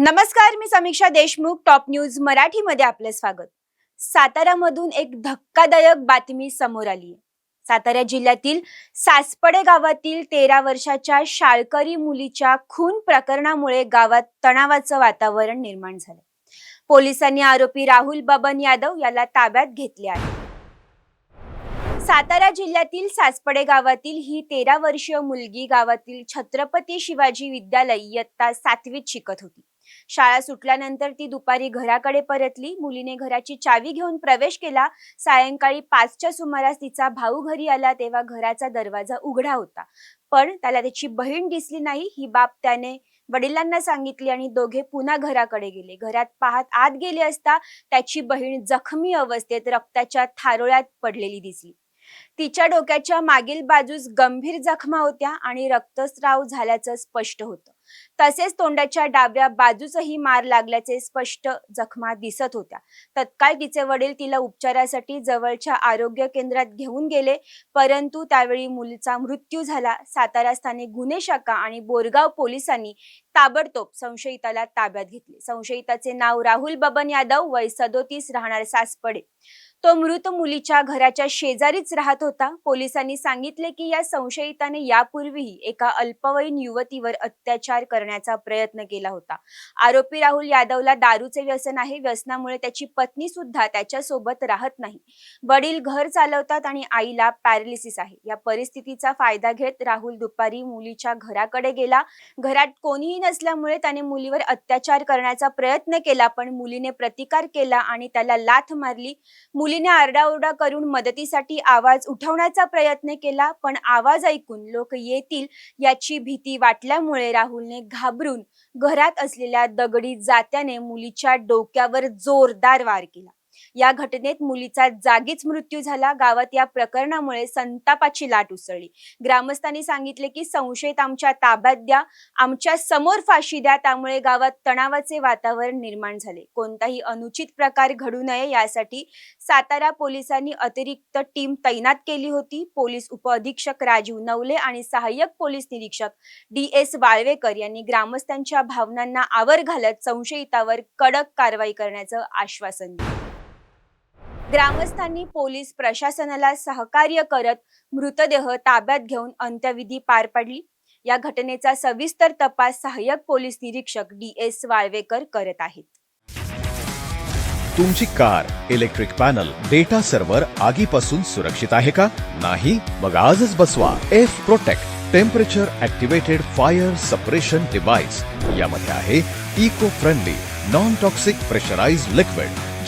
नमस्कार मी समीक्षा Deshmukh top news मराठीमध्ये आपलं स्वागत. सातारामधून एक धक्कादायक बातमी समोर आली सातारा जिल्ह्यातील सासपडे गावातील तेरा वर्षाच्या शाळकरी मुलीच्या खून प्रकरणामुळे गावात तणावाचं वातावरण निर्माण झालं. पोलिसांनी आरोपी राहुल बबन यादव याला ताब्यात घेतले आहे. सातारा जिल्ह्यातील सासपडे गावातील ही तेरा वर्षीय मुलगी गावातील छत्रपती शिवाजी विद्यालय इयत्ता सातवीत शिकत होती. शाळा सुटल्यानंतर ती दुपारी घराकडे परतली. मुलीने घराची चावी घेऊन प्रवेश केला. सायंकाळी पाचच्या सुमारास तिचा भाऊ घरी आला तेव्हा घराचा दरवाजा उघडा होता. पण त्याला त्याची बहीण दिसली नाही. ही बाब त्याने वडिलांना सांगितली आणि दोघे पुन्हा घराकडे गेले. घरात पाहत आत गेले असता त्याची बहीण जखमी अवस्थेत रक्ताच्या थारोळ्यात पडलेली दिसली. तिच्या डोक्याच्या मागील बाजूस गंभीर जखमा होत्या आणि रक्तस्राव झाल्याचं स्पष्ट होतं. तसेच तोंडाच्या डाव्या बाजूचंही मार लागल्याचे स्पष्ट जखमा दिसत होत्या. तत्काळ तिचे वडील तिला उपचारासाठी जवळच्या आरोग्य केंद्रात घेऊन गेले परंतु त्यावेळी मुलीचा मृत्यू झाला. सातारा स्थानिक गुन्हे शाखा आणि बोरगाव पोलिसांनी ताबडतोब संशयिताला ताब्यात घेतले. संशयिताचे नाव राहुल बबन यादव वय सदोतीस राहणार सासपडे. तो मृत मुलीच्या घराच्या शेजारीच राहत होता. पोलिसांनी सांगितले की या संशयिताने यापूर्वीही एका अल्पवयीन युवतीवर अत्याचार करण्याचा प्रयत्न केला होता. आरोपी राहुल यादवला दारूचे व्यसन आहे. व्यसनामुळे त्याची पत्नी सुद्धा त्याच्यासोबत राहत नाही. वडील घर चालवतात आणि आईला पॅरालिसिस आहे. या परिस्थितीचा फायदा घेत राहुल दुपारी मुलीच्या घराकडे गेला. घरात कोणीही नसल्यामुळे त्याने मुलीवर अत्याचार करण्याचा प्रयत्न केला पण मुलीने प्रतिकार केला आणि त्याला लाथ मारली. मुलीने आरडाओरडा करून मदतीसाठी आवाज उठवण्याचा प्रयत्न केला पण आवाज ऐकून लोक येतील याची भीती वाटल्यामुळे राहुलने घाबरून घरात असलेल्या दगडी जात्याने मुलीच्या डोक्यावर जोरदार वार केला. या घटनेत मुलीचा जागीच मृत्यू झाला. गावात या प्रकरणामुळे संतापाची लाट उसळली. ग्रामस्थांनी सांगितले की संशयित आमच्या ताब्यात द्या आमच्यासमोर फाशी द्या त्यामुळे गावात तणावाचे वातावरण निर्माण झाले. कोणताही अनुचित प्रकार घडू नये यासाठी सातारा पोलिसांनी अतिरिक्त टीम तैनात केली होती. पोलीस उपअधीक्षक राजीव नवले आणि सहाय्यक पोलीस निरीक्षक डी एस वाळवेकर यांनी ग्रामस्थांच्या भावनांना आवर घालत संशयितावर कडक कारवाई करण्याचं आश्वासन दिलं. ग्रामस्थांनी पोलीस प्रशासनाला सहकार्य करत मृतदेह ताब्यात घेऊन अंत्यविधी पार पाडली. या घटनेचा सविस्तर तपास सहाय्यक पोलीस निरीक्षक डी एस वाळवेकर करत आहेत. तुमची car electric panel data server आगीपासून सुरक्षित आहे का? नाही मग आजच बसवा. F protect temperature activated fire suppression device. यामध्ये आहे eco friendly non toxic pressurise liquid.